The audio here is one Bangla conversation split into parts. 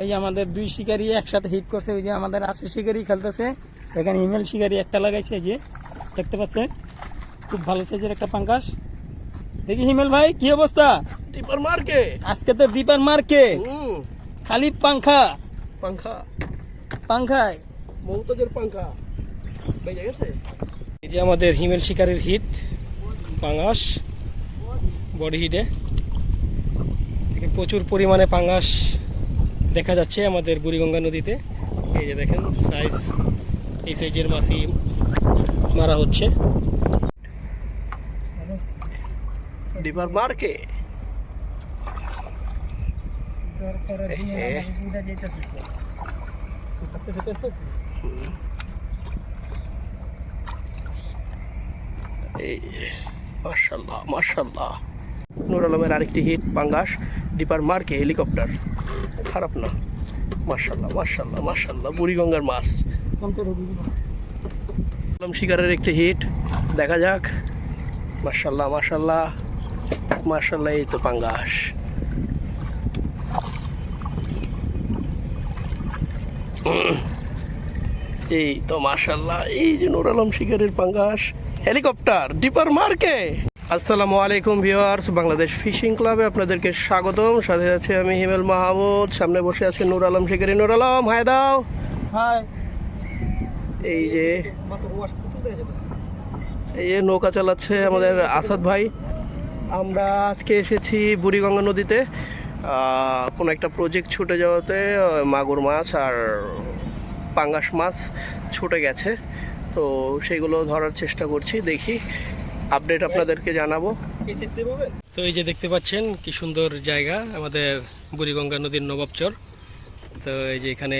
এই যে আমাদের দুই শিকারি একসাথে হিট করছে ওই যে আমাদের আশি শিকারি খেলতেছে। এখানে ইমেল শিকারি একটা লাগাইছে যে দেখতে পাচ্ছেন? খুব ভালো সাইজের একটা পাঙ্কাস দেখি হিমেল ভাই কি অবস্থা? ডিপার মার্কে আজকে তো ডিপার মার্কে হুম। খালি পাঙ্খা পাঙ্খা পাংখায়। মমতাজের পাঙ্খা বেজে গেছে? এই যে আমাদের হিমেল শিকারির হিট পাঙ্গাস। বডি হিটে প্রচুর পরিমাণে পাঙ্গাস দেখা যাচ্ছে আমাদের বুড়িগঙ্গা নদীতে। এই যে দেখেন সাইজ এই সাইজের মাছই মারা হচ্ছে। ডিপার মার্কে। এই মার্শাল্লাহ মার্শাল্লাহ নুর আলমের আরেকটি হিট পাঙ্গাস ডিপার মার্কে হেলিকপ্টার। খারাপ না। মার্শাল্লাহ মার্শাল্লাহ মার্শাল্লাহ বুড়িগঙ্গার মাছ। শিকারের একটি হিট দেখা যাক। মার্শাল্লাহ মার্শাল্লাহ মার্শাল্লাহ এই তো পাঙ্গাস। এই তো মার্শাল্লাহ এই যে নুর আলম শিকারের পাঙ্গাস, হেলিকপ্টার, ডিপার মার্কে। আসসালামু আলাইকুম ভিউয়ার্স বাংলাদেশ ফিশিং ক্লাবে আপনাদেরকে স্বাগতম। সাথে আছে আমি হিমেল মাহমুদ সামনে বসে আছে নুর আলম শিকারি। নুর আলম হায় দাও। হাই এই যে এই যে নৌকা চালাচ্ছে আমাদের আসাদ ভাই। আমরা আজকে এসেছি বুড়িগঙ্গা নদীতে। কোনো একটা প্রজেক্ট ছুটে যাওয়াতে মাগুর মাছ আর পাঙ্গাস মাছ ছুটে গেছে। তো সেগুলো ধরার চেষ্টা করছি দেখি আপডেট আপনাদেরকে জানাব। তো এই যে দেখতে পাচ্ছেন কি সুন্দর জায়গা আমাদের বুড়িগঙ্গা নদীর নবাবচর। তো এই যে এখানে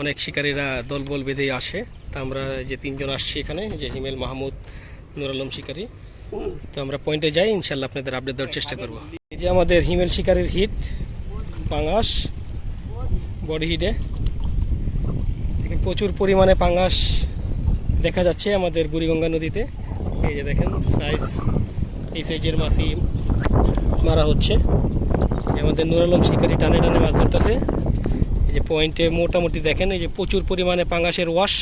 অনেক শিকারীরা দলবল বেঁধে আসে। তো আমরা এই যে তিনজন আসছি এখানে যে হিমেল মাহমুদ নুর আলম শিকারী। তো আমরা পয়েন্টে যাই ইনশাল্লাহ আপনাদের আপডেট দেওয়ার চেষ্টা করব। এই যে আমাদের হিমেল শিকারীর হিট পাঙ্গাস বডি হিটে। প্রচুর পরিমাণে পাঙ্গাস দেখা যাচ্ছে আমাদের বুড়িগঙ্গা নদীতে। এই যে দেখেন সাইজ এই সাইজের মাছই মারা হচ্ছে। আমাদের নুর আলম শিকারি টানে টানে মাছ ধরতেছে। এই যে পয়েন্টে মোটামুটি দেখেন, এই যে প্রচুর পরিমাণে পাঙ্গাসের ওয়াশ।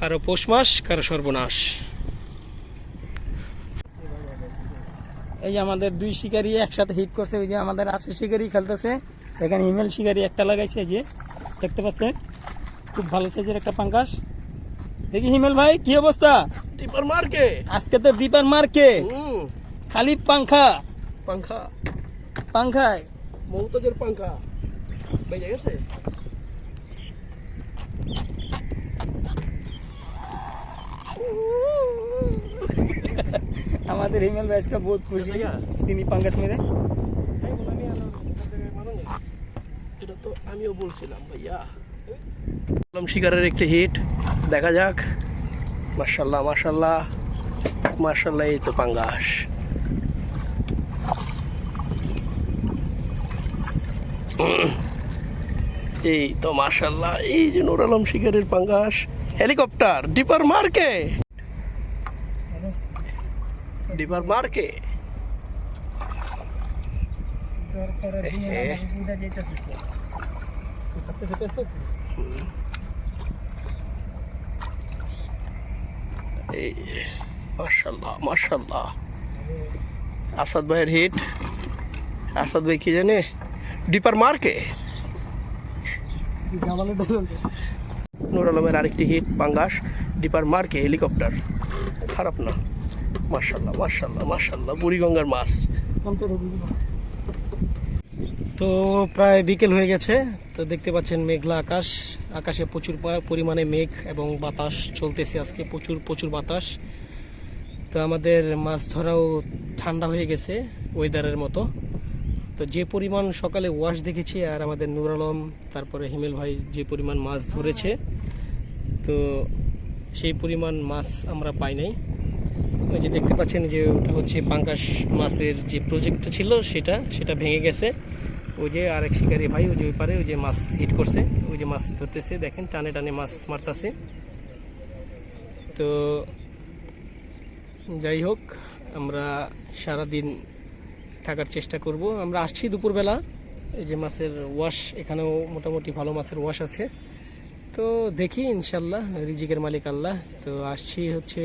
কারও পৌষ মাস, কারও সর্বনাশ। এই যে আমাদের দুই শিকারি একসাথে হিট করছে ওই যে আমাদের আশি শিকারি খেলতেছে। এখানে ইমেল শিকারি একটা লাগাইছে যে দেখতে পাচ্ছেন? খুব ভালো সাইজের একটা পাঙ্কাস দেখি হিমেল ভাই, কি অবস্থা? ডিপার মার্কে আজকে তো ডিপার মার্কে হুম খালি পাংখা পাংখা পাংখায় মমতাজের পাংখা বেজে গেছে আমাদের হিমেল ভাই আজকে বহুত খুশি তিনি পাঙ্গাস মেরে এটা তো আমিও বলছিলাম ভাইয়া আলম শিকারের একটি হিট দেখা যাক মার্শাল্লাহ মার্শাল্লাহ মার্শাল্লাহ এই তো পাঙ্গাস। এই তো মার্শাল্লাহ এই যে নুর আলম শিকারের পাঙ্গাস হেলিকপ্টার ডিপার মার্কে। ডিপার মার্কে। এই মার্শাল্লাহ মার্শাল্লাহ আসাদ ভাইয়ের হিট আসাদ ভাই কি জানে? ডিপার মার্কে নুর আলমের আরেকটি হিট পাঙ্গাস ডিপার মার্কে হেলিকপ্টার খারাপ না। মার্শাল্লাহ মার্শাল্লাহ মার্শাল্লাহ বুড়িগঙ্গার মাছ। তো প্রায় বিকেল হয়ে গেছে, তো দেখতে পাচ্ছেন মেঘলা আকাশ। আকাশে প্রচুর পরিমাণে মেঘ এবং বাতাস চলতেছে আজকে, প্রচুর প্রচুর বাতাস। তো আমাদের মাছ ধরাও ঠান্ডা হয়ে গেছে ওয়েদারের মতো। তো যে পরিমাণ সকালে ওয়াশ দেখেছি আর আমাদের নুর আলম, তারপরে হিমেল ভাই যে পরিমাণ মাছ ধরেছে, তো সেই পরিমাণ মাছ আমরা পাই নাই। ওই যে দেখতে পাচ্ছেন যে ওটা হচ্ছে পাঙ্কাশ মাছের যে প্রজেক্টটা ছিল সেটা সেটা ভেঙে গেছে। ওই যে আরেক শিকারি ভাই, ওই যে ওই পারে, ওই যে মাছ হিট করছে, ওই যে মাছ ধরতেছে, দেখেন টানে টানে মাছ মারতাছে। তো যাই হোক, আমরা সারাদিন থাকার চেষ্টা করব। আমরা আসছি দুপুরবেলা, এই যে মাছের ওয়াশ এখানেও মোটামুটি ভালো মাছের ওয়াশ আছে। তো দেখি, ইনশাল্লাহ, রিজিকের মালিক আল্লাহ। তো আসছি হচ্ছে,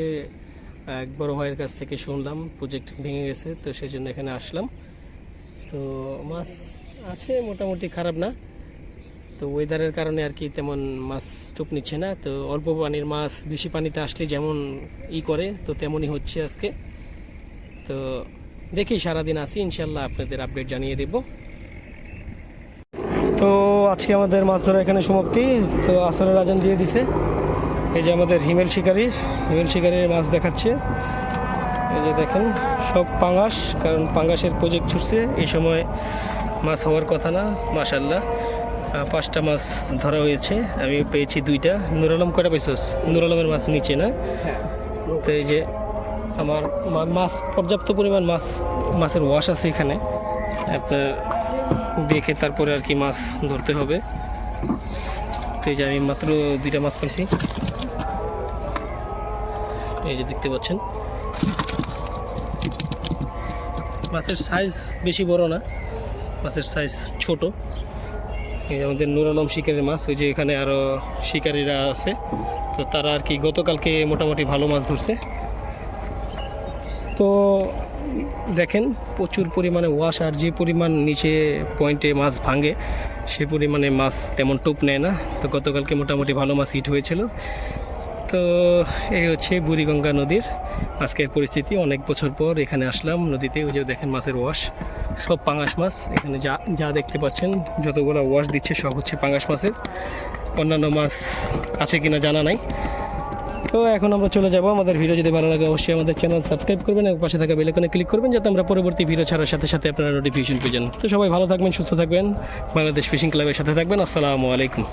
এক বড় ভাইয়ের কাছ থেকে শুনলাম প্রজেক্ট ভেঙে গেছে, তো সেই জন্য এখানে আসলাম। তো মাছ আছে, মোটামুটি খারাপ না। তো ওয়েদারের কারণে আর কি তেমন মাছ টুপ নিচ্ছে না। তো অল্প পানির মাছ, বেশি পানিতে আসলে যেমন ই করে, তো তেমনই হচ্ছে আজকে। তো দেখি, সারাদিন আসি ইনশাল্লাহ আপনাদের আপডেট জানিয়ে দেব। তো আজকে আমাদের মাছ ধরা এখানে সমাপ্তি। তো আসরের আজান দিয়ে দিছে। এই যে আমাদের হিমেল শিকারি হিমেল শিকারির মাছ দেখাচ্ছে। এই যে দেখেন, সব পাঙাশ, কারণ পাঙ্গাসের প্রজেক্ট ছুটছে। এই সময় মাছ হওয়ার কথা না মাশাল্লাহ পাঁচটা মাছ ধরা হয়েছে, আমি পেয়েছি দুইটা। নুর আলম কয়টা পাইছস? নুর আলমের মাছ নিচে না? তো এই যে আমার মাছ, পর্যাপ্ত পরিমাণ মাছ, মাছের ওয়াশ আছে এখানে। আপনার দেখে তারপরে আর কি মাছ ধরতে হবে। তো এই যে আমি মাত্র দুইটা মাছ পাইছি। এই যে দেখতে পাচ্ছেন। মাছের সাইজ বেশি বড় না, মাছের সাইজ ছোট। এই আমাদের নুর আলম শিকারের মাছ, ওই যে এখানে আরও শিকারীরা আছে। তো তারা আর কি গতকালকে মোটামুটি ভালো মাছ ধরছে। তো দেখেন, প্রচুর পরিমাণে ওয়াশ আর যে পরিমাণ নিচে পয়েন্টে মাছ ভাঙে, সে পরিমাণে মাছ তেমন টোপ নেয় না। তো গতকালকে মোটামুটি ভালো মাছ হিট হয়েছিল। তো এই হচ্ছে বুড়িগঙ্গা নদীর আজকের পরিস্থিতি। অনেক বছর পর এখানে আসলাম নদীতে, ওই যে দেখেন মাছের ওয়াশ, সব পাঙাশ মাছ। এখানে যা যা দেখতে পাচ্ছেন, যতগুলো ওয়াশ দিচ্ছে, সব হচ্ছে পাঙাশ মাছের। অন্যান্য মাছ আছে কিনা জানা নাই। তো এখন আমরা চলে যাব। আমাদের ভিডিও যদি ভালো লাগে, অবশ্যই আমাদের চ্যানেল সাবস্ক্রাইব করবেন এবং পাশে থাকা বেলাইকনে ক্লিক করবেন, যাতে আমরা পরবর্তী ভিডিও ছাড়ার সাথে সাথে আপনারা নোটিফিকেশন পেয়ে যান। তো সবাই ভালো থাকবেন, সুস্থ থাকবেন। বাংলাদেশ ফিশিং ক্লাবের সাথে থাকবেন। আসসালামু আলাইকুম।